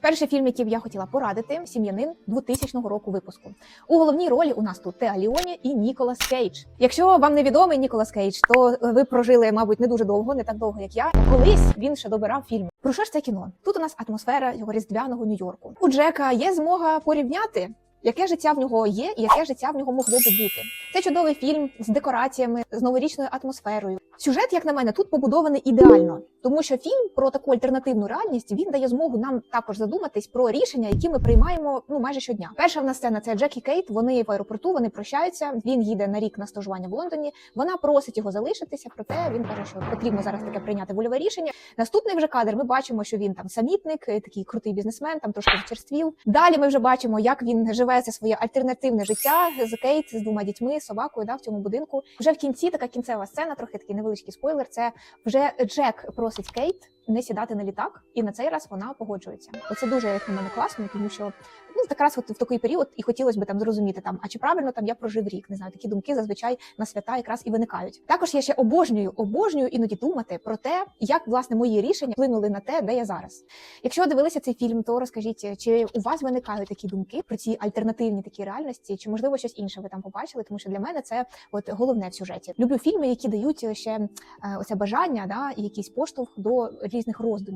Перший фільм, який б я хотіла порадити, сім'янин 2000 року випуску. У головній ролі у нас тут Теа Ліоні і Ніколас Кейдж. Якщо вам не відомий Ніколас Кейдж, то ви прожили, мабуть, не дуже довго, не так довго, як я. Колись він ще добирав фільми. Про що ж це кіно? Тут у нас атмосфера його різдвяного Нью-Йорку. У Джека є змога порівняти. Яке життя в нього є, і яке життя в нього могло би бути? Це чудовий фільм з декораціями, з новорічною атмосферою. Сюжет, як на мене, тут побудований ідеально, тому що фільм про таку альтернативну реальність він дає змогу нам також задуматись про рішення, які ми приймаємо ну майже щодня. Перша в нас сцена це Джек і Кейт. Вони в аеропорту, вони прощаються. Він їде на рік на стажування в Лондоні. Вона просить його залишитися, проте він каже, що потрібно зараз таке прийняти вольове рішення. Наступний вже кадр. Ми бачимо, що він там самітник, е, такий крутий бізнесмен, там трошки зачерствів. Далі ми вже бачимо, як він живе це своє альтернативне життя з Кейт з двома дітьми, собакою да, в цьому будинку. Вже в кінці така кінцева сцена, трохи такий невеличкий спойлер. Це вже Джек просить Кейт не сідати на літак, і на цей раз вона погоджується. Оце дуже як на мене класно, тому що ну якраз от в такий період і хотілося б там зрозуміти там, а чи правильно там я прожив рік. Не знаю, такі думки зазвичай на свята якраз і виникають. Також я ще обожнюю, обожнюю іноді думати про те, як власне мої рішення вплинули на те, де я зараз. Якщо дивилися цей фільм, то розкажіть, чи у вас виникають такі думки про ці альтернативні такі реальності, чи можливо щось інше ви там побачили? Тому що для мене це от головне в сюжеті. Люблю фільми, які дають ще е, оце бажання, да і якийсь поштовх до різних роздумів.